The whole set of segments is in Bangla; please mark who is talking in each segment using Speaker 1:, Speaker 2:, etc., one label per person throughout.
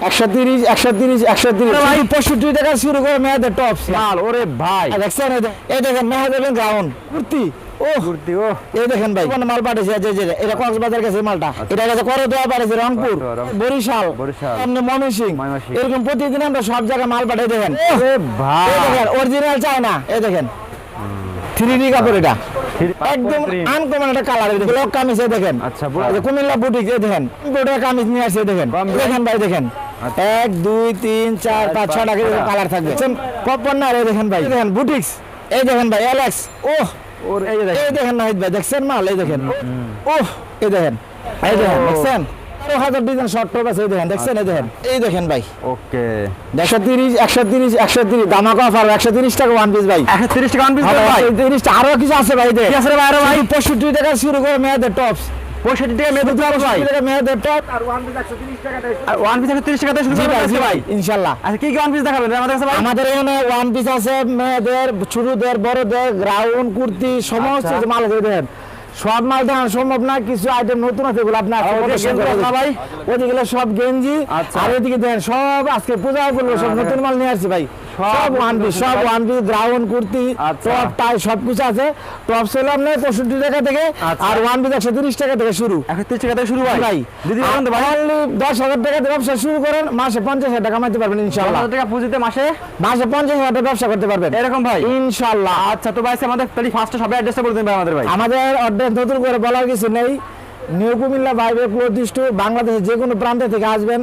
Speaker 1: একশো তিরিশ একশো তিরিশ একশো তিরিশ পঁয়ষট্টি টাকা শুরু করে মেয়েদের টপ
Speaker 2: মাল ওরে ভাই
Speaker 1: দেখছেন এই দেখেন মেহাদেবেন গ্রাউন্ড কুর্তি ও
Speaker 2: কুর্তি ও
Speaker 1: এই দেখেন ভাই কোন মাল পাঠিয়েছে যে- যে- যে, এটা কক্সবাজার গেছে মালটা এটা গেছে করে পাঠিয়েছে রংপুর বরিশাল ময়মনসিং। এরকম প্রতিদিন আমরা সব জায়গায় মাল পাঠিয়ে দেখেন
Speaker 2: ওরে ভাই
Speaker 1: দেখেন অরিজিনাল চাই না এই দেখেন থ্রি ডি কাপড় এটা একদম আনকমন একটা কালার ব্লক কামিজ দেখেন
Speaker 2: আচ্ছা,
Speaker 1: কুমিল্লা বুটিক দেখেন কামিজ নিয়ে আসছে দেখেন দেখেন ভাই দেখেন
Speaker 2: আচ্ছা।
Speaker 1: এক দুই তিন চার পাঁচ ছটা। কালার থাকবে। পপকর্ন না দেখেন ভাই। দেখেন বুটিক্স। এই দেখেন ভাই অ্যালেক্স
Speaker 2: ওর এই দেখেন।
Speaker 1: নাহিদ ভাই দেখছেন মাল? এই দেখেন। ওহ এই দেখেন। এই দেখেন দেখছেন? হাজার ডিজাইন শর্ট টপ আছে দেখেন দেখছেন? এই দেখেন। এই দেখেন ভাই।
Speaker 2: ওকে।
Speaker 1: একশো তিরিশ একশো তিরিশ একশো তিরিশ। একশো তিরিশ টাকা ওয়ান পিস ভাই।
Speaker 2: একশো তিরিশ টাকা অনপিস
Speaker 1: আরও
Speaker 2: ভাই।
Speaker 1: 130 আরও কিছু আছে ভাই
Speaker 2: আছে ভাই আরও ভাই?
Speaker 1: 65 টাকা শুরু করে মেয়েদের টপস
Speaker 2: পঁয়ষট্টি টাকা মেয়ে দিতে পারব ভাই।
Speaker 1: টাকা মেয়েদের টপ
Speaker 2: আর ওয়ান পিস একশো তিরিশ টাকা
Speaker 1: ভাই জি
Speaker 2: ভাই
Speaker 1: ভাই। ইনশাল্লাহ।
Speaker 2: আচ্ছা কি কি ওয়ান পিস দেখাবেন? আমাদের কাছে
Speaker 1: আমাদের এখানে ওয়ান পিস আছে মেয়েদের ছোটদের বড়দের গ্রাউন্ড কুর্তি সমস্ত
Speaker 2: আচ্ছা।
Speaker 1: মাল আছে সব মাল দেখানো সম্ভব না কিছু আইটেম নতুন আছে এগুলো আপনার
Speaker 2: ভাই?
Speaker 1: ওদিকে সব গেঞ্জি।
Speaker 2: আচ্ছা।
Speaker 1: আর এদিকে দেখেন সব আজকে পূজা করল সব নতুন মাল নিয়ে আসছি ভাই।
Speaker 2: সব
Speaker 1: সব ওয়ান পিস সব
Speaker 2: ভাই।
Speaker 1: ওয়ান পিস গ্রাউন্ড কুর্তি
Speaker 2: আচ্ছা।
Speaker 1: টপ টাই সব কিছু আছে। টপ ছিল আপনার পঁয়ষট্টি টাকা থেকে
Speaker 2: আচ্ছা।
Speaker 1: আর ওয়ান পিস একশো তিরিশ টাকা থেকে শুরু।
Speaker 2: একশো তিরিশ টাকা থেকে শুরু ভাই দিদি ভাই
Speaker 1: দশ হাজার টাকা ব্যবসা শুরু করেন মাসে পঞ্চাশ হাজার টাকা কামাইতে পারবেন ইনশাল্লাহ।
Speaker 2: টাকা পুঁজিতে মাসে?
Speaker 1: মাসে পঞ্চাশ হাজার টাকা ব্যবসা করতে পারবেন।
Speaker 2: এরকম ভাই?
Speaker 1: ইনশাল্লাহ।
Speaker 2: আচ্ছা তো ভাই আমাদের তাহলে ফার্স্টে সবাই অ্যাড্রেসটা বলে দিন ভাই আমাদের ভাই।
Speaker 1: আমাদের অর্ডার নতুন করে বলার কিছু নেই। নিউ কুমিল্লা বাইবে প্রতিষ্ঠ বাংলাদেশের যে কোনো প্রান্ত থেকে আসবেন।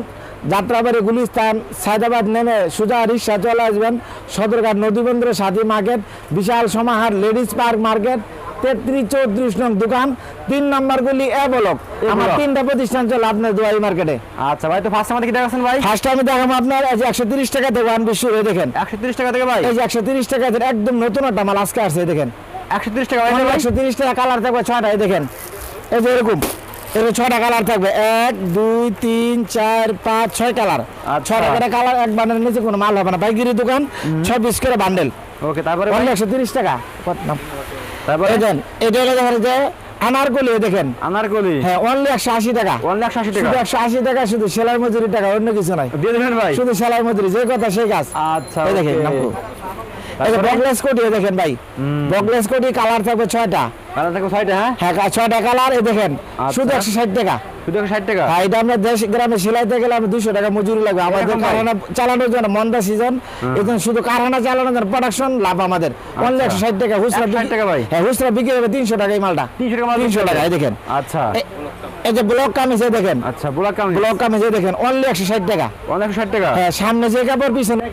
Speaker 1: যাত্রাবাড়ি গুলিস্তান সায়দাবাদ নেমে সোজা রিক্সা চলে আসবেন সদরঘাট নদীবন্দর সাথী মার্কেট বিশাল সমাহার লেডিস পার্ক মার্কেট তেত্রিশ চৌত্রিশ নং দোকান তিন নম্বর গুলি এ ব্লক। আমার তিনটা প্রতিষ্ঠান চলে আপনার দুয়ারি মার্কেটে।
Speaker 2: আচ্ছা ভাই তো ফার্স্ট আমাদের কি দেখাচ্ছেন ভাই?
Speaker 1: ফার্স্ট আমি দেখাবো আপনার এই যে একশো তিরিশ টাকা থেকে ওয়ান পিস শুরু এই দেখেন।
Speaker 2: একশো তিরিশ টাকা থেকে ভাই?
Speaker 1: এই যে একশো তিরিশ টাকা থেকে একদম নতুন একটা মাল আজকে আসছে দেখেন।
Speaker 2: একশো তিরিশ টাকা
Speaker 1: একশো তিরিশ টাকা কালার থাকবে ছয়টা এই দেখেন। এই যে এরকম। এরকম ছয়টা কালার থাকবে। এক দুই তিন চার পাঁচ ছয় কালার
Speaker 2: আচ্ছা।
Speaker 1: ছয়টা করে কালার এক বান্ডেল নিচে কোনো মাল হবে না। পাইকারি দোকান ছয় পিস করে বান্ডেল
Speaker 2: ওকে তারপরে
Speaker 1: একশো তিরিশ টাকা। কত নাম
Speaker 2: তারপরে
Speaker 1: এটা হলো দেখেন যে আনারকলি দেখেন।
Speaker 2: আনারকলি?
Speaker 1: হ্যাঁ অনলি একশো আশি টাকা।
Speaker 2: অনলি একশো আশি টাকা?
Speaker 1: একশো আশি টাকা শুধু সেলাই মজুরি টাকা অন্য কিছু নাই।
Speaker 2: দিয়ে দেবেন ভাই?
Speaker 1: শুধু সেলাই মজুরি যে কথা সেই কাজ।
Speaker 2: আচ্ছা
Speaker 1: দেখেন
Speaker 2: তারপরে?
Speaker 1: কোটি দেখেন ভাই। বকলেস কোটি কালার থাকবে ছয়টা।
Speaker 2: কালার থাকবে ছয়টা হ্যাঁ?
Speaker 1: হ্যাঁ ছয়টা কালার এই দেখেন
Speaker 2: আচ্ছা।
Speaker 1: শুধু একশো ষাট টাকা।
Speaker 2: শুধু ষাট টাকা?
Speaker 1: হ্যাঁ এটা আমরা দেশ গ্রামে সিলাইতে গেলে আমি দুশো টাকা মজুরি লাগবে। আমাদের কারখানা চালানোর জন্য মন্দা সিজন এই জন্য শুধু কারখানা চালানোর জন্য প্রোডাকশন লাভ আমাদের। অনলি একশো ষাট টাকা হুসরা
Speaker 2: 160 টাকা ভাই?
Speaker 1: হ্যাঁ হুসরা বিক্রি হবে তিনশো টাকা এই মালটা।
Speaker 2: তিনশো টাকা
Speaker 1: তিনশো টাকা এই দেখেন।
Speaker 2: আচ্ছা।
Speaker 1: এ- এই যে ব্লক কামিজ দেখেন।
Speaker 2: আচ্ছা ব্লক কামি
Speaker 1: ব্লক কামিজ দেখেন অনলি একশো ষাট টাকা।
Speaker 2: অনলি একশো ষাট টাকা?
Speaker 1: হ্যাঁ সামনে যে কাপড় পিছনে।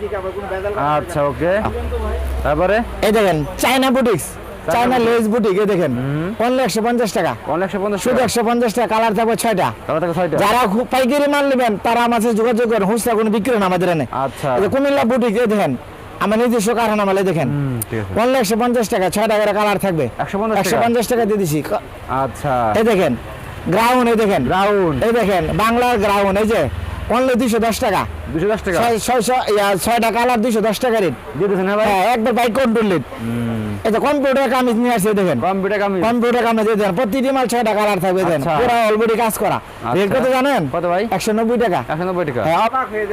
Speaker 2: আচ্ছা ওকে। তারপরে?
Speaker 1: এই দেখেন China boutiques
Speaker 2: boutique।
Speaker 1: Lace boutique এই দেখেন। অনলি একশো পঞ্চাশ টাকা।
Speaker 2: অনলি একশো পঞ্চাশ
Speaker 1: শুধু
Speaker 2: টাকা।
Speaker 1: একশো পঞ্চাশ টাকা কালার থাকবে ছয়টা।
Speaker 2: কালার থাকবে ছয়টা।
Speaker 1: যারা খুব পাইকারি মাল নেবেন তারা সাথে যোগাযোগ করেন হুসরা কোনো বিক্রি না আমাদের এনে।
Speaker 2: আচ্ছা।
Speaker 1: এই যে কুমিল্লা বুটিক এই দেখেন আমার নিজস্ব কারখানা মালে দেখেন। অনলি একশো পঞ্চাশ টাকা ছয় টাকার কালার থাকবে।
Speaker 2: একশো পঞ্চাশ
Speaker 1: একশো
Speaker 2: টাকা
Speaker 1: পঞ্চাশ টাকা দিয়ে দিছি।
Speaker 2: আচ্ছা।
Speaker 1: এই দেখেন গ্রাউন্ড এই দেখেন।
Speaker 2: রাউন্ড
Speaker 1: এই দেখেন বাংলার গ্রাউন্ড এই যে অনলি দুইশো দশ টাকা।
Speaker 2: দুশো দশ টাকা?
Speaker 1: ছয়শো দুইশো দশ টাকা রেট
Speaker 2: দিয়েছেন হ্যাঁ
Speaker 1: হ্যাঁ একবার বাইক কন্ট্রোল রেট এই কম্পিউটার কামিজ নিয়ে আসছে দেখেন।
Speaker 2: কম্পিউটার কামি
Speaker 1: কম্পিউটার কামিজ দেখেন প্রতিটি মাল ছয়টা কালার থাকবে এই
Speaker 2: আচ্ছা।
Speaker 1: পুরো অলরেডি কাজ করা। রেট
Speaker 2: আচ্ছা।
Speaker 1: কত জানেন?
Speaker 2: কত ভাই?
Speaker 1: একশো নব্বই টাকা।
Speaker 2: একশো নব্বই টাকা।
Speaker 1: হ্যাঁ,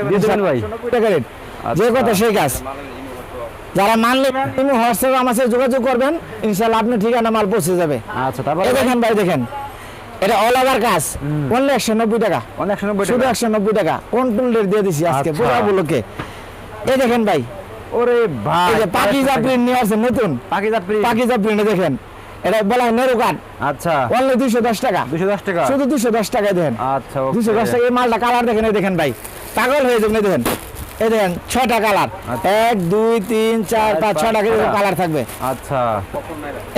Speaker 1: হয়ে
Speaker 2: ভাই।
Speaker 1: টাকা রেট। যে
Speaker 2: আচ্ছা।
Speaker 1: কথা সেই কাজ। যারা নেবেন তুমি হোয়াটসঅ্যাপে আমার সাথে যোগাযোগ করবেন ইনশাল্লাহ আপনি ঠিকানা মাল পৌঁছে যাবে।
Speaker 2: আচ্ছা তারপরে
Speaker 1: দেখেন ভাই দেখেন। এটা অল ওভার কাজ অনলি একশো নব্বই টাকা। শুধু একশো নব্বই টাকা। কন্ট্রোল রেট দিয়ে দিছি আজকে
Speaker 2: আচ্ছা।
Speaker 1: পুরো উপলক্ষে এই দেখেন ভাই।
Speaker 2: ওরে ভাই
Speaker 1: পাকিজা প্রিন্ট নিয়ে আসছে নতুন।
Speaker 2: পাকিজা প্রিন্ট
Speaker 1: পাকিজা প্রিন্ট দেখেন। এটা বলা হয় নেরু কাঠ
Speaker 2: আচ্ছা।
Speaker 1: অনলি দুইশো দশ টাকা।
Speaker 2: দুশো দশ টাকা?
Speaker 1: শুধু দুশো দশ টাকায় দেখেন।
Speaker 2: আচ্ছা
Speaker 1: দুশো দশ টাকা এই মালটা কালার দেখেন এই দেখেন ভাই। পাগল হয়ে যাবেন দেখেন। দেখেন ছয়টা কালার
Speaker 2: আচ্ছা।
Speaker 1: এক দুই তিন চার পাঁচ ছয়টা। কালার থাকবে।
Speaker 2: আচ্ছা।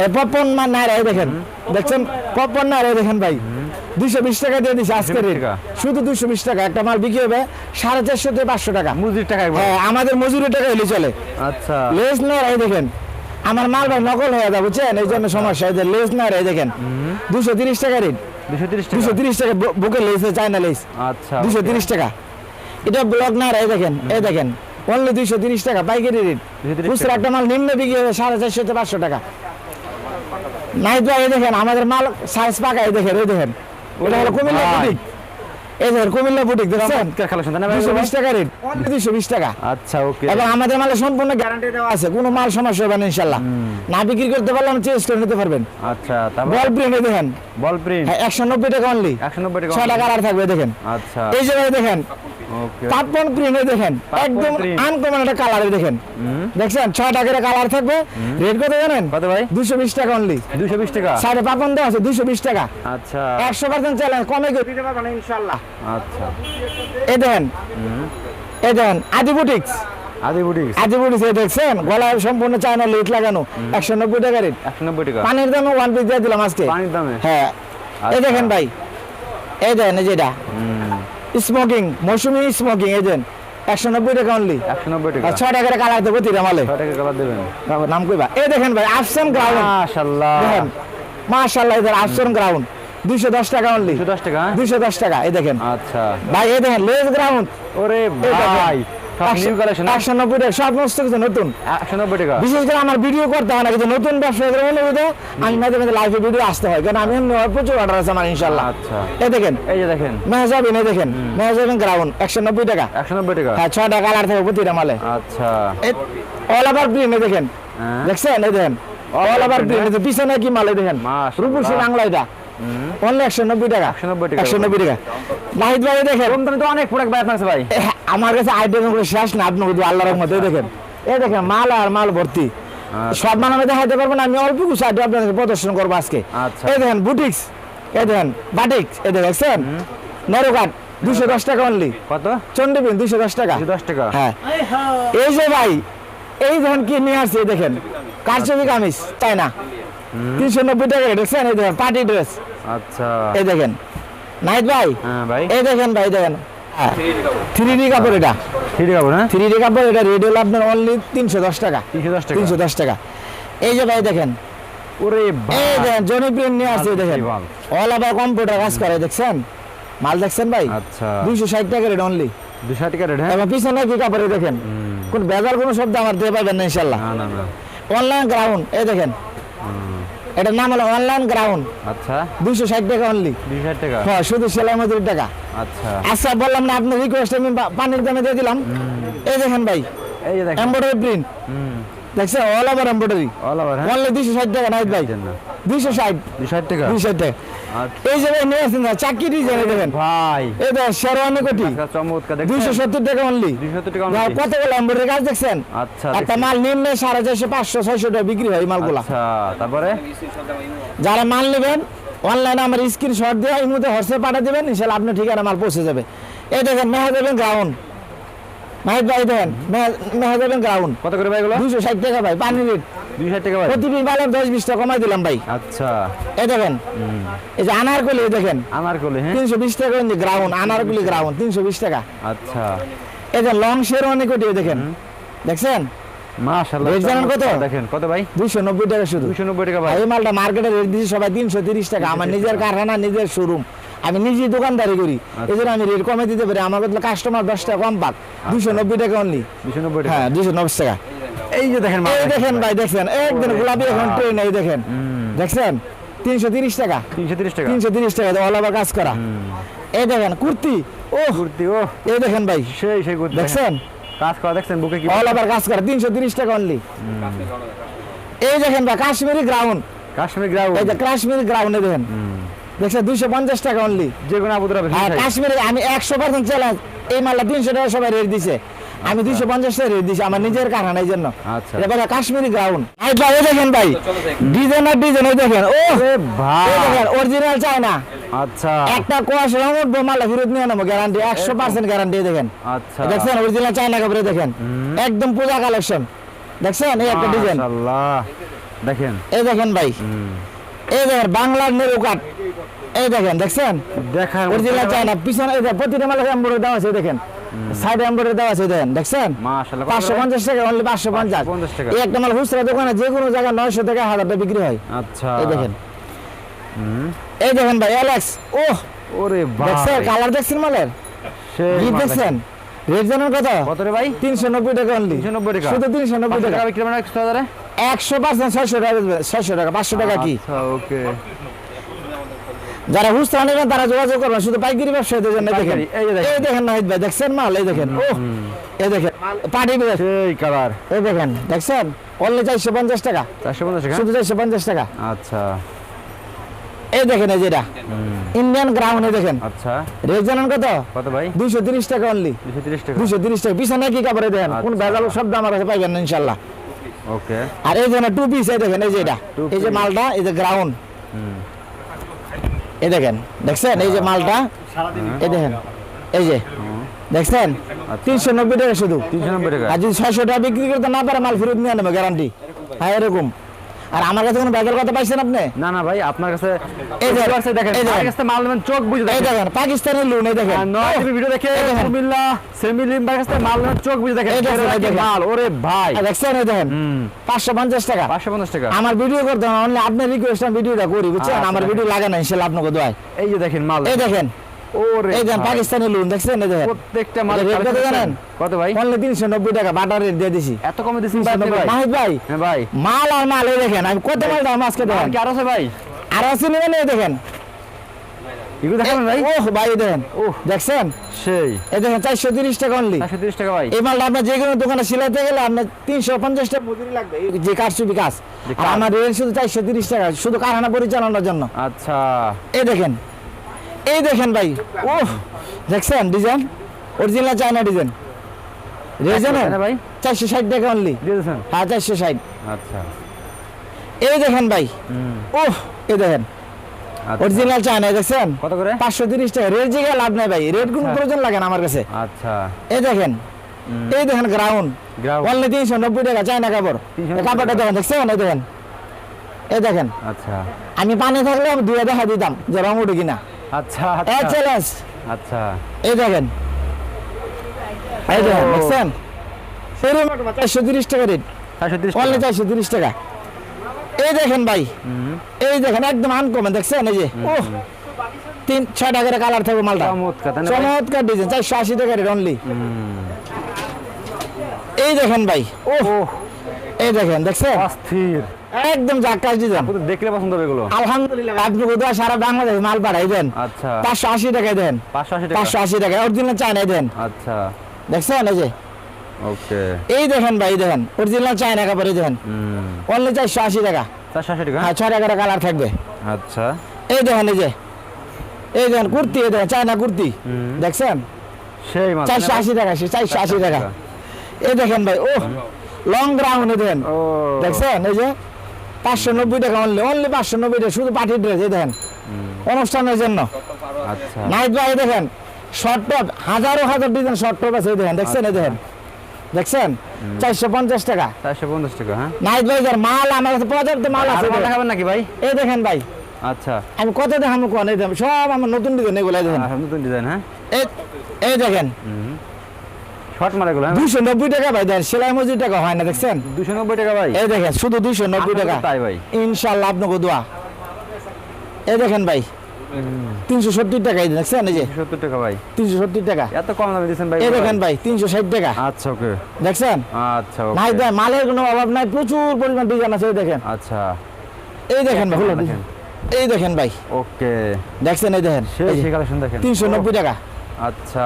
Speaker 1: এই পপন এই দেখেন। দেখছেন? পপন দেখেন ভাই। দুইশো বিশ টাকা দিয়ে দিচ্ছে আজকে
Speaker 2: 220
Speaker 1: রেট
Speaker 2: টাকা।
Speaker 1: শুধু দুইশো বিশ টাকা একটা মাল বিক্রি হবে সাড়ে চারশো থেকে পাঁচশো টাকা। হ্যাঁ আমাদের মজুরি টাকা হলে চলে।
Speaker 2: আচ্ছা।
Speaker 1: লেস না এই দেখেন। আমার মাল ভাই নকল হয়ে যাবে বুঝছেন? এই জন্য সমস্যা এই যে লেস না এই দেখেন। দুশো তিরিশ টাকা রেট
Speaker 2: দুশো তিরিশ টাকা।
Speaker 1: বুকে লেস চায়না লেস
Speaker 2: আচ্ছা
Speaker 1: দুশো তিরিশ টাকা। এটা ব্লক না এই দেখেন এই দেখেন। অনলি দুইশো তিরিশ টাকা পাইকারি রেট। খুচরা একটা মাল নিম্ন বিক্রি হবে সাড়ে চারশো থেকে পাঁচশো টাকা। নাই ভাই এই দেখেন আমাদের মাল সাইজ পাকা এই দেখেন এই দেখেন। হলো কুমিল্লা বুটিক এই দেখেন কুমিল্লা বুটিক দেখছেন? দুশো বিশ টাকা রেট দুশো বিশ টাকা।
Speaker 2: আচ্ছা ওকে।
Speaker 1: এবং আমাদের মালে সম্পূর্ণ গ্যারান্টি দেওয়া আছে কোনো মাল সমস্যা হবে না ইনশাল্লাহ না বিক্রি করতে পারলে আমি চেঞ্জ করে নিতে পারবেন।
Speaker 2: আচ্ছা
Speaker 1: বল প্রিন্টে দেখেন।
Speaker 2: বল প্রিন্ট
Speaker 1: হ্যাঁ একশো নব্বই টাকা অনলি
Speaker 2: একশো নব্বই টাকা
Speaker 1: ছটা কালার থাকবে দেখেন।
Speaker 2: আচ্ছা।
Speaker 1: এই জায়গায় দেখেন
Speaker 2: ওকে
Speaker 1: পাটপন প্রিন্টে দেখেন একদম। আনকমন একটা কালারে দেখেন। দেখছেন? ছটা করে কালার থাকবে। রেট কত জানেন?
Speaker 2: কত ভাই?
Speaker 1: দুশো বিশ টাকা অনলি
Speaker 2: দুশো বিশ টাকা?
Speaker 1: সাড়ে পাপন দেওয়া আছে দুশো বিশ টাকা।
Speaker 2: আচ্ছা।
Speaker 1: একশো পার্সেন্ট চ্যালেঞ্জ কমে কেউ দিতে পারবে না ইনশাল্লাহ
Speaker 2: আচ্ছা।
Speaker 1: এই দেখেন এই দেখেন আদি বুটিক্স
Speaker 2: আদি
Speaker 1: বুটিক্স এই দেখছেন? গলায় সম্পূর্ণ চায়না লেট লাগানো একশো নব্বই টাকা রেট।
Speaker 2: একশো নব্বই টাকা।
Speaker 1: পানির দামে ওয়ান পিস দিয়ে দিলাম আজকে।
Speaker 2: পানির দামে?
Speaker 1: হ্যাঁ। এই
Speaker 2: আচ্ছা।
Speaker 1: দেখেন ভাই। এই দেখেন যেটা স্মোকিং মৌসুমি স্মোকিং এই দেন একশো নব্বই টাকা অনলি
Speaker 2: একশো নব্বই টাকা।
Speaker 1: ছয় টাকার কালার দেবো তিরা মালে।
Speaker 2: টাকা কালার দেবেন।
Speaker 1: নাম কইবা। এই দেখেন ভাই আফসান গ্রাউন্ড
Speaker 2: মাশাল্লাহ
Speaker 1: মাশাল্লাহ এদের আফসান গ্রাউন্ড দুইশো দশ টাকা অনলি
Speaker 2: দুশো দশ টাকা
Speaker 1: দুইশো দশ টাকা এই দেখেন।
Speaker 2: আচ্ছা।
Speaker 1: ভাই এই দেখেন লেস গ্রাউন্ড
Speaker 2: ওরে ভাই।
Speaker 1: টাকা সমস্ত কিছু নতুন।
Speaker 2: একশো নব্বই টাকা।
Speaker 1: বিশেষ করে আমার ভিডিও করতে হয় না কিন্তু নতুন ব্যবসায়ীদের অনুরোধে আমি মাঝে মাঝে লাইভে ভিডিও আসতে হয় কারণ আমি প্রচুর অর্ডার আছে আমার ইনশাল্লাহ
Speaker 2: আচ্ছা।
Speaker 1: এই দেখেন।
Speaker 2: এই যে দেখেন।
Speaker 1: মেহজাবিন এই দেখেন। মেহজাবিন গ্রাউন্ড একশো নব্বই টাকা। হ্যাঁ টাকা থাকে প্রতিটা মালে।
Speaker 2: আচ্ছা।
Speaker 1: অল ওভার প্রিন্ট দেখেন।
Speaker 2: হ্যাঁ।
Speaker 1: দেখছেন? এই দেখেন। অল ওভার প্রিন্ট পিছনে কি মালে দেখেন। রূপসী বাংলা এটা। অনলি একশো নব্বই টাকা।
Speaker 2: 190 টাকা।
Speaker 1: একশো নব্বই টাকা। নাহিদ ভাই দেখেন।
Speaker 2: কম তো অনেক প্রোডাক্ট ভাই আপনার ভাই।
Speaker 1: আমার কাছে আইটেম শেষ না আপনি রহমতে দেখেন। এই দেখেন মাল আর মাল ভর্তি। সব মাল আমি পারব না আমি অল্প কিছু আইটেম আপনাদের প্রদর্শন করব আজকে।
Speaker 2: আচ্ছা।
Speaker 1: এই দেখেন বুটিক্স। এই দেখেন বাটিক্স এই দেখেন নেরোকাট দুশো দশ টাকা অনলি
Speaker 2: কত?
Speaker 1: চন্ডিবিন দুশো দশ টাকা।
Speaker 2: দুশো টাকা।
Speaker 1: হ্যাঁ। এই যে ভাই এই দেখেন কি নিয়ে আসছে দেখেন। কারচুপি কামিজ তাই না? তিনশো নব্বই টাকা দেখছেন? এই দেখেন পার্টি ড্রেস।
Speaker 2: আচ্ছা।
Speaker 1: এই দেখেন। নাইট ভাই?
Speaker 2: হ্যাঁ ভাই।
Speaker 1: এই দেখেন ভাই দেখেন। থ্রি ডি কাপড় এটা। থ্রি ডি কাপড় এটা রেড হলো আপনার অনলি তিনশো দশ টাকা।
Speaker 2: তিনশো দশ টাকা।
Speaker 1: তিনশো দশ টাকা। এই যে ভাই দেখেন।
Speaker 2: ওরে
Speaker 1: এই দেখেন জনি প্রিন্ট নিয়ে আসছে দেখেন। অল ওভার কম্পিউটার কাজ করে দেখছেন? মাল দেখছেন ভাই?
Speaker 2: আচ্ছা।
Speaker 1: দুইশো ষাট টাকা রেট অনলি
Speaker 2: দুশো টাকা রেট হ্যাঁ?
Speaker 1: এবং পিছনে কি কাপড়ে দেখেন? কোন বেজার কোনো শব্দ আমার দিয়ে পাবেন না ইনশাল্লাহ অনলাইন গ্রাউন্ড এই দেখেন। এটার নাম হলো অনলাইন গ্রাউন্ড
Speaker 2: আচ্ছা।
Speaker 1: দুইশো ষাট টাকা অনলি
Speaker 2: 260 টাকা?
Speaker 1: হ্যাঁ শুধু সেলাই মজুরি টাকা।
Speaker 2: আচ্ছা।
Speaker 1: আচ্ছা বললাম না আপনি রিকোয়েস্ট আমি পানির দামে দিয়ে দিলাম। এই দেখেন ভাই
Speaker 2: এই যে দেখেন।
Speaker 1: এমব্রয়ডারি প্রিন্ট
Speaker 2: হুম।
Speaker 1: দেখছেন all over embroidery
Speaker 2: all over হ্যাঁ?
Speaker 1: অনলি দুইশো ষাট টাকা নাইট ভাই? দুইশো ষাট।
Speaker 2: দুশো টাকা?
Speaker 1: দুইশো ষাট। টাকা এই যে ভাই নিয়ে আসেন না চাকরি দেখেন
Speaker 2: ভাই।
Speaker 1: এই দেখেন শেরওয়ানি কোটি
Speaker 2: আচ্ছা, চমৎকার
Speaker 1: দুইশো সত্তর টাকা অনলি
Speaker 2: দুশো টাকা only?
Speaker 1: কাজ দেখছেন?
Speaker 2: আচ্ছা
Speaker 1: একটা মাল নিম্নে সাড়ে চারশো পাঁচশো ছয়শো টাকা বিক্রি হয় মালগুলা।
Speaker 2: আচ্ছা তারপরে?
Speaker 1: যারা মাল নেবেন অনলাইনে আমার স্ক্রিন স্ক্রিনশট দিয়ে এই মুহূর্তে হোয়াটসঅ্যাপ পাঠিয়ে দেবেন ইনশাল্লাহ আপনার ঠিকানা মাল পৌঁছে যাবে। এই দেখেন মেহা দেবেন গ্রাউন্ড মাহিদ ভাই দেখেন মেহা দেবেন গ্রাউন্ড
Speaker 2: কত করে ভাই এগুলো?
Speaker 1: দুশো ষাট টাকা ভাই পানি রেট
Speaker 2: দুশো টাকা ভাই
Speaker 1: টাকা কমাই দিলাম ভাই।
Speaker 2: আচ্ছা।
Speaker 1: এই দেখেন এই যে আনারকলি দেখেন।
Speaker 2: হ্যাঁ?
Speaker 1: টাকা গ্রাউন্ড আনারকলি টাকা।
Speaker 2: আচ্ছা।
Speaker 1: এই যে লং শেরওয়ানি কোটি এই দেখেন। দেখছেন?
Speaker 2: মাশাআল্লাহ
Speaker 1: রেট জানেন কত?
Speaker 2: দেখেন কত ভাই?
Speaker 1: দুইশো নব্বই টাকা শুধু।
Speaker 2: টাকা ভাই।
Speaker 1: এই মালটা মার্কেটে রেট সবাই টাকা। আমার নিজের কারখানা নিজের শোরুম আমি নিজেই দোকানদারি করি। এই জন্য আমি রেট কমে দিতে পারি। আমার কাস্টমার দশ টাকা কম পাক। দুশো নব্বই টাকা অনলি
Speaker 2: দুশো নব্বই টাকা।
Speaker 1: হ্যাঁ দুশো নব্বই টাকা।
Speaker 2: এই যে দেখেন
Speaker 1: এই দেখেন ভাই দেখছেন একদিন গোলাপি এখন ট্রেন এই দেখেন। দেখছেন? তিনশো তিরিশ টাকা।
Speaker 2: তিনশো তিরিশ টাকা।
Speaker 1: তিনশো তিরিশ টাকা অল ওভার কাজ করা। এই দেখেন কুর্তি। ও
Speaker 2: কুর্তি ও
Speaker 1: এই দেখেন ভাই।
Speaker 2: সেই সেই কুর্তি
Speaker 1: দেখছেন?
Speaker 2: কাজ করা দেখছেন বুকে কি
Speaker 1: অল ওভার কাজ করা তিনশো তিরিশ টাকা অনলি এই দেখেন ভাই কাশ্মীরি গ্রাউন্ড
Speaker 2: কাশ্মীর গ্রাউন্ড
Speaker 1: এই যে কাশ্মীরি গ্রাউন্ডে দেখেন। দেখছেন দুইশো পঞ্চাশ টাকা অনলি
Speaker 2: যে কোনো আবু ধাবি
Speaker 1: আর কাশ্মীরে আমি একশো পার্সেন্ট চ্যালেঞ্জ এই মালটা তিনশো টাকা সবাই রেট দিছে। আমি দুইশো পঞ্চাশ টাকা রেট দিছি আমার নিজের কারখানা এই জন্য।
Speaker 2: আচ্ছা।
Speaker 1: এবারে কাশ্মীরি গ্রাউন্ড ভাই ভাই দেখেন ভাই ডিজাইন আর ডিজাইন ওই দেখেন ও
Speaker 2: ভাই।
Speaker 1: দেখেন অরিজিনাল চাই না
Speaker 2: আচ্ছা।
Speaker 1: একটা কোয়াশ রঙ উঠবো মালা ফেরত নিয়ে নেব গ্যারান্টি একশো পার্সেন্ট গ্যারান্টি দেখেন।
Speaker 2: আচ্ছা।
Speaker 1: দেখছেন অরিজিনাল চায়না কাপড়ে দেখেন। একদম পূজা কালেকশন দেখছেন এই একটা ডিজাইন
Speaker 2: দেখেন।
Speaker 1: এই দেখেন ভাই। এই দেখেন বাংলার এই দেখেন দেখছেন? অরিজিনাল চায়না পিছনে প্রতিটা মালে দেওয়া আছে দেখেন। সাইড এমব্রয়ডারি দেওয়া আছে দেখেন দেখছেন? পাঁচশো পঞ্চাশ টাকা অনলি পাঁচশো পঞ্চাশ।
Speaker 2: 550 টাকা।
Speaker 1: এই একটা মাল খুচরা দোকানে যে কোনো জায়গায় নয়শো টাকা হাজার টাকা বিক্রি হয়।
Speaker 2: আচ্ছা।
Speaker 1: এই দেখেন। এই দেখেন ভাই অ্যালেক্স ও
Speaker 2: ওরে
Speaker 1: দেখছেন কালার দেখছেন মালের? গিফট দেখছেন? রেট জানেন কত
Speaker 2: কত রে ভাই?
Speaker 1: তিনশো নব্বই টাকা অনলি
Speaker 2: 390 টাকা।
Speaker 1: শুধু তিনশো নব্বই টাকা
Speaker 2: টাকা। বিক্রি মানে একশো হাজারে?
Speaker 1: একশো পার্সেন্ট ছয়শো টাকা ছয়শো টাকা পাঁচশো টাকা কি?
Speaker 2: আচ্ছা ওকে
Speaker 1: যারা হুস্তা না তারা যোগাযোগ করবেন শুধু পাইকারি ব্যবসায়ীদের জন্য দেখেন
Speaker 2: এই দেখেন।
Speaker 1: নাহিদ ভাই দেখছেন মাল? এই দেখেন। ও এই দেখেন। পাটি
Speaker 2: সেই কালার।
Speaker 1: এই দেখেন দেখছেন? অনলি চারশো পঞ্চাশ টাকা।
Speaker 2: চারশো পঞ্চাশ টাকা?
Speaker 1: শুধু চারশো পঞ্চাশ টাকা।
Speaker 2: আচ্ছা।
Speaker 1: এই দেখেন এই যেটা। ইন্ডিয়ান গ্রাউন্ড এই দেখেন।
Speaker 2: আচ্ছা।
Speaker 1: রেট জানেন কত?
Speaker 2: কত ভাই?
Speaker 1: দুইশো তিরিশ টাকা অনলি
Speaker 2: দুশো তিরিশ টাকা।
Speaker 1: দুশো তিরিশ টাকা। পিছনে কি কাপড়ে দেখেন? কোন
Speaker 2: আচ্ছা।
Speaker 1: ভেজাল শব্দ আমার কাছে পাইবেন না ইনশাল্লাহ।
Speaker 2: ওকে।
Speaker 1: আর এই দেখেন টু পিস এই দেখেন এই যে এটা। এই যে মালটা এই যে গ্রাউন্ড এই দেখেন দেখছেন? এই যে মালটা? এই দেখেন এই যে দেখছেন? তিনশো নব্বই টাকা শুধু।
Speaker 2: তিনশো নব্বই টাকা।
Speaker 1: আর যদি ছয়শো টাকা বিক্রি করতে না পারে মাল ফেরত নিয়ে নেবে গ্যারান্টি হ্যাঁ এরকম। আর আমার কাছে কোনো ব্যাগের কথা পাইছেন আপনি?
Speaker 2: না না ভাই আপনার কাছে
Speaker 1: এই দেখেন,
Speaker 2: বুঝতে দেখেন।
Speaker 1: দেখেন।
Speaker 2: আমার কাছে মাল নেবেন চোখ বুঝে
Speaker 1: এই
Speaker 2: দেখেন।
Speaker 1: দেখেন পাকিস্তানের লোন এই দেখেন।
Speaker 2: নয় ভিডিও দেখে
Speaker 1: দেখেন।
Speaker 2: কুমিল্লা সেমিলিম ভাই কাছে মাল নেবেন চোখ বুঝে দেখেন।
Speaker 1: এই দেখেন, দেখেন।
Speaker 2: মাল ওরে ভাই।
Speaker 1: দেখছেন এই দেখেন।
Speaker 2: হুম।
Speaker 1: পাঁচশো পঞ্চাশ টাকা।
Speaker 2: পাঁচশো পঞ্চাশ টাকা।
Speaker 1: আমার ভিডিও করতে অনলি আপনার রিকোয়েস্ট আমি ভিডিওটা করি বুঝছেন?
Speaker 2: আচ্ছা,
Speaker 1: আমার ভিডিও লাগে না ইনশাল্লাহ আপনাকে দোয়াই
Speaker 2: এই যে দেখেন মাল।
Speaker 1: এই দেখেন।
Speaker 2: ওরে
Speaker 1: এই পাকিস্তানি লোন দেখছেন
Speaker 2: প্রত্যেকটা মাল
Speaker 1: কত জানেন?
Speaker 2: কত ভাই?
Speaker 1: অনলি তিনশো নব্বই টাকা বাটার রেট দিয়ে দিছি।
Speaker 2: এত কমে দিচ্ছেন ভাই হ্যাঁ ভাই।
Speaker 1: মাল আর মাল এই দেখেন আমি কত মাল দাম আজকে
Speaker 2: আর
Speaker 1: দেখেন
Speaker 2: কি আর আছে ভাই?
Speaker 1: আর আছে নেবেন এই দেখেন?
Speaker 2: এগুলো দেখাবেন ভাই?
Speaker 1: ওহ ভাই দেখেন
Speaker 2: ওহ।
Speaker 1: দেখছেন?
Speaker 2: সেই।
Speaker 1: এই দেখেন টাকা অনলি
Speaker 2: টাকা ভাই।
Speaker 1: এই মালটা আপনার যে কোনো দোকানে সিলাইতে গেলে আপনার তিনশো পঞ্চাশ টাকা মজুরি লাগবে। যে কারচুপি কাজ।
Speaker 2: কাজ।
Speaker 1: আমার রেট শুধু চারশো তিরিশ টাকা শুধু কারখানা পরিচালনার জন্য।
Speaker 2: আচ্ছা।
Speaker 1: এই দেখেন এই দেখেন ভাই ও দেখছেন ডিজাইন অরিজিনাল চায়না ডিজাইন
Speaker 2: না ভাই?
Speaker 1: চারশো ষাট টাকা অনলি হ্যাঁ চারশো ষাট।
Speaker 2: আচ্ছা।
Speaker 1: এই দেখেন ভাই ও এই দেখেন।
Speaker 2: আচ্ছা।
Speaker 1: অরিজিনাল চায়না দেখছেন?
Speaker 2: কত করে?
Speaker 1: পাঁচশো তিরিশ টাকা। রেট জায়গায় লাভ নাই ভাই। রেট কোনো
Speaker 2: আচ্ছা।
Speaker 1: প্রয়োজন লাগে না আমার কাছে।
Speaker 2: আচ্ছা।
Speaker 1: এই দেখেন এই দেখেন গ্রাউন্ড। অনলি তিনশো নব্বই টাকা চায়না কাপড়।
Speaker 2: 390
Speaker 1: এই কাপড়টা দেখেন দেখছেন? এই দেখেন। এই দেখেন।
Speaker 2: আচ্ছা।
Speaker 1: আমি পানি থাকলে আমি দুয়ে দেখা দিতাম যে রং উঠে কিনা।
Speaker 2: আচ্ছা আচ্ছা। আচ্ছা।
Speaker 1: এই দেখেন। এই দেখেন দেখছেন? সেরকম চারশো তিরিশ টাকা রেট অনলি চারশো তিরিশ টাকা। এই দেখেন ভাই। এই দেখেন একদম আনকমন দেখছেন? এই যে ও তিন ছয় টাকার কালার থাকবে মালটা।
Speaker 2: চমৎকার,
Speaker 1: ডিজাইন চারশো আশি টাকা রেট অনলি। এই দেখেন ভাই ও
Speaker 2: ওহ।
Speaker 1: এই দেখেন দেখছেন?
Speaker 2: অস্থির।
Speaker 1: একদম জাক্কাস ডিজাইন
Speaker 2: দেখলে পছন্দ হবে এগুলো।
Speaker 1: আলহামদুলিল্লাহ আপনি কোথাও সারা বাংলাদেশ মাল পাঠাই দেন।
Speaker 2: আচ্ছা।
Speaker 1: পাঁচশো আশি টাকায় দেন।
Speaker 2: পাঁচশো আশি টাকা।
Speaker 1: পাঁচশো আশি টাকা অরিজিনাল চায়নায় দেন।
Speaker 2: আচ্ছা।
Speaker 1: দেখছেন? এই যে।
Speaker 2: ওকে।
Speaker 1: এই দেখেন ভাই দেখেন। অরিজিনাল চায়না কাপড় এই দেখেন। অনলি চারশো আশি টাকা।
Speaker 2: চারশো আশি টাকা?
Speaker 1: হ্যাঁ ছয় টাকার কালার থাকবে।
Speaker 2: আচ্ছা।
Speaker 1: এই দেখেন এই যে। এই দেখেন কুর্তি এই দেখেন চায়না কুর্তি। দেখছেন?
Speaker 2: সেই
Speaker 1: চারশো আশি টাকা চারশো আশি টাকা। এই দেখেন ভাই ও লং গ্রাউন্ড দেখেন দেখছেন? এই যে। পাঁচশো নব্বই টাকা অনলি অনলি পাঁচশো নব্বই টাকা শুধু পার্টি ড্রেস এই দেখেন। অনুষ্ঠানের জন্য।
Speaker 2: আচ্ছা।
Speaker 1: নাইট ভাই দেখেন শর্ট টপ হাজারো হাজার ডিজাইন শর্ট টপ আছে এই দেখেন দেখছেন এই দেখেন? দেখছেন? চারশো পঞ্চাশ টাকা।
Speaker 2: চারশো পঞ্চাশ টাকা হ্যাঁ?
Speaker 1: নাইট ভাই যার মাল আমার কাছে পর্যাপ্ত মাল আছে
Speaker 2: দেখাবেন নাকি ভাই?
Speaker 1: এই দেখেন ভাই।
Speaker 2: আচ্ছা।
Speaker 1: আমি কত দেখাবো কোন? এই দেখেন সব আমার নতুন ডিজাইন এগুলো দেখেন।
Speaker 2: নতুন ডিজাইন হ্যাঁ?
Speaker 1: এই এই দেখেন।
Speaker 2: শর্ট এগুলো হ্যাঁ।
Speaker 1: নব্বই টাকা ভাই দেখেন সেলাই মজুরি টাকা হয় না দেখছেন?
Speaker 2: দুশো নব্বই টাকা ভাই।
Speaker 1: এই দেখেন শুধু দুশো নব্বই টাকা।
Speaker 2: তাই ভাই।
Speaker 1: ইনশাল্লাহ আপনাকে দোয়া। এই দেখেন ভাই তিনশো সত্তর টাকা এই দেখছেন? এই যে
Speaker 2: সত্তর টাকা ভাই।
Speaker 1: তিনশো সত্তর টাকা।
Speaker 2: এত কম দামে ভাই
Speaker 1: এই দেখেন ভাই টাকা।
Speaker 2: আচ্ছা ওকে।
Speaker 1: দেখছেন?
Speaker 2: আচ্ছা
Speaker 1: নাই
Speaker 2: ওকে
Speaker 1: মালের কোনো অভাব নাই প্রচুর পরিমাণ ডিজাইন আছে এই দেখেন।
Speaker 2: আচ্ছা।
Speaker 1: এই দেখেন ভাই এই দেখেন ভাই।
Speaker 2: ওকে।
Speaker 1: দেখছেন এই দেখেন।
Speaker 2: সেই কালেকশন দেখেন।
Speaker 1: তিনশো নব্বই টাকা।
Speaker 2: আচ্ছা।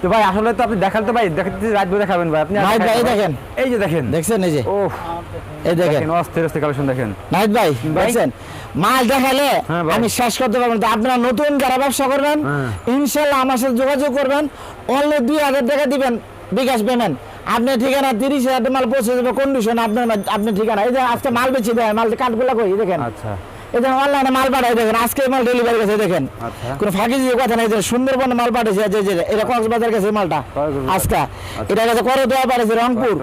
Speaker 2: তো ভাই আসলে তো আপনি দেখাল তো ভাই দেখাতে রাত ভরে দেখাবেন ভাই। আপনি
Speaker 1: ভাই, ভাই, দেখেন।
Speaker 2: এই যে দেখেন।
Speaker 1: দেখছেন এই যে?
Speaker 2: ও
Speaker 1: এই দেখেন।
Speaker 2: অস্থির অস্থির কালেকশন দেখেন।
Speaker 1: নাহিদ ভাই দেখছেন? মাল দেখালে
Speaker 2: হ্যাঁ
Speaker 1: আমি শেষ করতে পারব না। আপনারা নতুন যারা ব্যবসা করবেন
Speaker 2: হ্যাঁ।
Speaker 1: ইনশাল্লাহ আমার সাথে যোগাযোগ করবেন। অনলি দুই হাজার টাকা দিবেন বিকাশ পেমেন্ট আপনার ঠিকানা তিরিশ হাজার মাল পৌঁছে যাবে কন্ডিশন আপনার আপনার ঠিকানা। এই যে আজকে মাল বেশি দেয় মাল কাঠগুলো কই দেখেন।
Speaker 2: আচ্ছা।
Speaker 1: এই দেখেন অনলাইনে মাল পাঠাই দেখেন আজকে মাল ডেলিভারি গেছে দেখেন।
Speaker 2: আচ্ছা।
Speaker 1: কোনো ফাঁকি দিয়ে কথা নাই যে সুন্দরবনে মাল পাঠিয়েছে যে এটা কক্সবাজার গেছে মালটা
Speaker 2: আজকে।
Speaker 1: আজকা এটা গেছে করদোয়া পাঠিয়েছে রংপুর।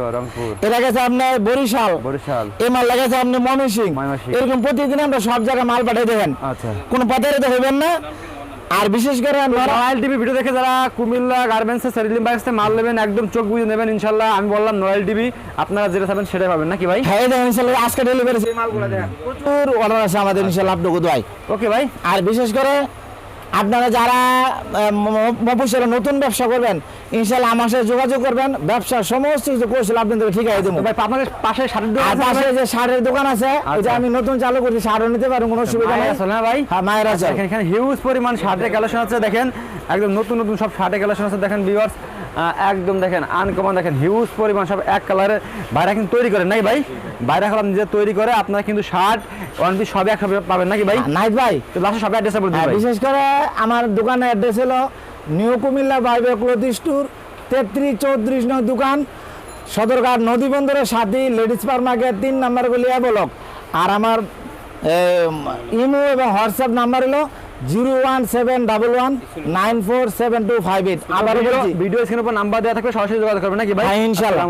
Speaker 1: এটা গেছে আপনার বরিশাল।
Speaker 2: বরিশাল।
Speaker 1: এই মাল লাগাইছে আপনি ময়মনসিং এরকম প্রতিদিন আমরা সব জায়গায় মাল পাঠিয়ে দেবেন
Speaker 2: আচ্ছা।
Speaker 1: কোনো পথে হইবেন না। আর বিশেষ করে
Speaker 2: নড়াইল টিভি ভিডিও দেখে যারা কুমিল্লা গার্মেন্টসে সেরিলিম বাইক্সে মাল নেবেন একদম চোখ বুঝে নেবেন ইনশাল্লাহ আমি বললাম নড়াইল টিভি আপনারা যেটা চাবেন সেটাই পাবেন নাকি ভাই?
Speaker 1: হ্যাঁ দেখেন ইনশাল্লাহ আজকে ডেলিভারি সেই মালগুলো দেখেন প্রচুর অর্ডার আছে আমাদের ইনশাল্লাহ আপনাকে দোয়াই
Speaker 2: ওকে ভাই।
Speaker 1: আর বিশেষ করে আপনারা যারা মফসলে নতুন ব্যবসা করবেন ইনশাল্লাহ আমার সাথে যোগাযোগ করবেন। ব্যবসার সমস্ত কিছু কৌশল আপনাদের ঠিক দেবো।
Speaker 2: ভাই আপনাদের পাশে সারের দোকান আছে
Speaker 1: পাশে যে সারের দোকান আছে
Speaker 2: ওইটা
Speaker 1: এটা আমি নতুন চালু করছি সারও নিতে পারেন কোনো সুবিধা নেই।
Speaker 2: আসলে না ভাই?
Speaker 1: হ্যাঁ মায়ের আছে।
Speaker 2: এখানে হিউজ পরিমাণ সারের কালেকশন আছে দেখেন। একদম নতুন নতুন সব সারের কালেকশন আছে দেখেন ভিউয়ার্স একদম দেখেন আনকমন দেখেন হিউজ পরিমাণ সব এক কালারের বাইরে কিন্তু তৈরি করেন নাকি ভাই? বাইরে কালার নিজে তৈরি করে আপনারা কিন্তু শার্ট ওয়ান পিস সব একসাথে পাবেন নাকি ভাই?
Speaker 1: নাই ভাই।
Speaker 2: তো লাস্টে সব অ্যাড্রেসটা বলে দিন
Speaker 1: হ্যাঁ, বিশেষ করে আমার দোকানের অ্যাড্রেস হলো নিউ কুমিল্লা বাইবে ক্লোথ স্টোর তেত্রিশ চৌত্রিশ নং দোকান সদরঘাট নদী বন্দরের সাথে লেডিস পার মার্কেট তিন নাম্বার গলিয়া বলক। আর আমার ইমো এবং হোয়াটসঅ্যাপ নাম্বার হলো zero one seven double one nine four seven two five eight. আবার
Speaker 2: ভিডিও স্ক্রিন স্ক্রিনের উপর নাম্বার দেওয়া থাকবে সরাসরি যোগাযোগ করবেন নাকি ভাই?
Speaker 1: হ্যাঁ, ইনশাল্লাহ।